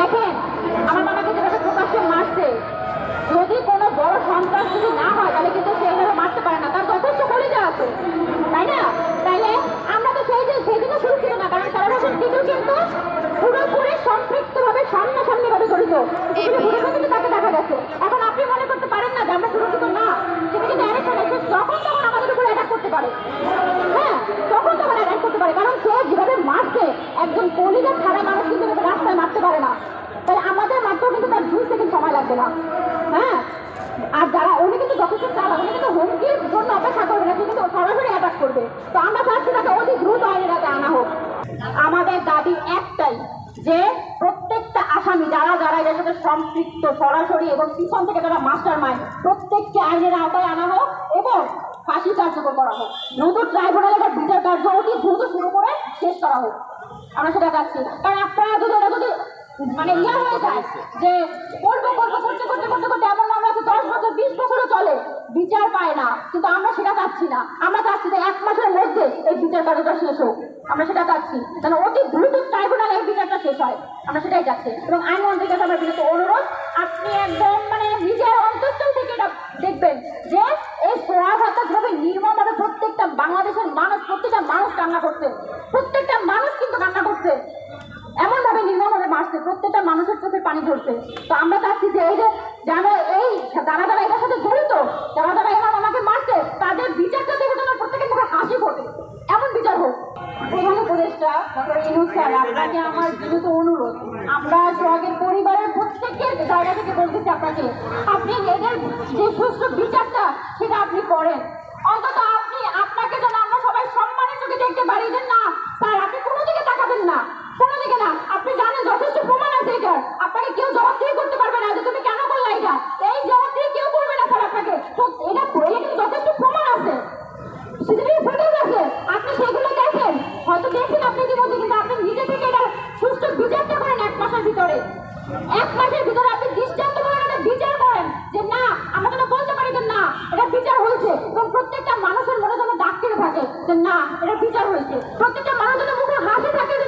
দেখেন, আমার মামাকে যেভাবে প্রকাশ্যে মারছে। যদি কোনো বড় সন্ত্রাস যদি না হয়, তাহলে কিন্তু সে এভাবে মারতে পারে না। তার যথেষ্ট যাওয়া আছে। তাই না? তাইলে আমরা তো সেই সেই জন্য সুরক্ষিত না, কারণ সারা বছর কিন্তু পুরোপুরি সম্পৃক্তভাবে সামনাসামনিভাবে জড়িত কিন্তু ঘুরে কিন্তু তাকে দেখা গেছে এখন আপনি মনে করতে পারেন না যে আমরা সুরক্ষিত না সেটা কিন্তু অ্যারেস্ট হয় যখন তখন আমাদের উপরে অ্যাটাক করতে পারে হ্যাঁ তখন তখন অ্যাটাক করতে পারে কারণ সে যেভাবে মারছে একজন কলিজা ছাড়া মানুষ কিন্তু এভাবে রাস্তায় মারতে পারে না। তাহলে আমাদের মারতেও কিন্তু তার দুই সেকেন্ড সময় লাগবে না। হ্যাঁ? আর যারা, উনি কিন্তু যথেষ্ট চালা উনি কিন্তু হুমকির জন্য অপেক্ষা করবে না কিন্তু সরাসরি অ্যাটাক করবে। তো আমরা চাচ্ছি তাকে অতি দ্রুত আইনের হাতে আনা হোক। আমাদের দাবি একটাই, যে প্রত্যেকটা আসামি, যারা যারা এদের সাথে সম্পৃক্ত, সরাসরি এবং পিছন থেকে যারা মাস্টার মাইন্ড প্রত্যেককে আইনের আওতায় আনা হোক এবং ফাঁসি কার্যকর করা হোক। নতুন ট্রাইব্যুনালের বিচার কার্য অতি দ্রুত শুরু করে শেষ করা হোক। আমরা সেটা চাচ্ছি কারণ আপনারা যদি মানে ইয়ে হয়ে যায় যে করব করব, করতে করতে করতে করতে এমন মামলা তো দশ বছর, বিশ বছরও চলে। বিচার পায় না। কিন্তু আমরা সেটা চাচ্ছি না। আমরা চাচ্ছি যে এক মাসের মধ্যে এই বিচার কার্যটা শেষ হোক। আমরা সেটা চাচ্ছি। যেন অতি দ্রুত ট্রাইব্যুনাল এই বিচারটা শেষ হয়। আমরা সেটাই চাচ্ছি। এবং আইনমন্ত্রীর কাছে আমার বিনীত অনুরোধ। আপনি একদম মানে নিজের অন্তঃস্থল থেকে এটা দেখবেন যে এই সোয়া ভাতা যেভাবে নির্মমভাবে প্রত্যেকটা বাংলাদেশের মানুষ প্রত্যেকটা মানুষ কান্না করছে প্রত্যেকটা মানুষ কিন্তু কান্না করছে এমন ভাবে নির্মমভাবে মারছে প্রত্যেকটা মানুষের চোখে পানি ঝরছে তো আমরা চাচ্ছি যে এই যে যারা এই যারা যারা এটার সাথে জড়িত, যারা যারা এবার আমাকে মারছে, তাদের বিচারটা দেখে যেন প্রত্যেকের মুখে হাসি ফোটে। এমন বিচার হোক। প্রধান উপদেষ্টা আপনাকে আমার বিনীত অনুরোধ। আমরা সোহাগের পরিবারের প্রত্যেকের জায়গা থেকে বলতেছি আপনাকে, আপনি এদের যে সুস্থ বিচারটা, সেটা আপনি করেন অন্তত আপনি আপনাকে যেন আমরা সবাই সম্মানের চোখে দেখতে পারি যে না স্যার আপনি কোনো দিকে তাকাবেন না কোনো দিকে না আপনি জানেন যথেষ্ট এটার আপনাকে কেউ জবাবদিহি করতে পারবে না যে তুমি কেন করলা এটা। এই জবাবদিহি কেউ করবে না স্যার আপনাকে। তো এটা এটা কিন্তু যথেষ্ট প্রমাণ আছে। সিসিটিভি ফুটেজ আছে। আপনি সেগুলো দেখেন। হয়তো দেখছেন আপনি ইতিমধ্যে কিন্তু আপনি নিজে থেকে এটা সুষ্ঠু বিচারটা করেন এক মাসের ভিতরে। এক মাসের ভিতরে আপনি দৃষ্টান্তমূলক একটা বিচার করেন যে না, আমরা যেন বলতে পারি যে না, এটা বিচার হয়েছে। এবং প্রত্যেকটা মানুষের মনে যেন ডাক থাকে যে না, এটা বিচার হয়েছে। প্রত্যেকটা মানুষ যেন মুখে হাসি থাকে যে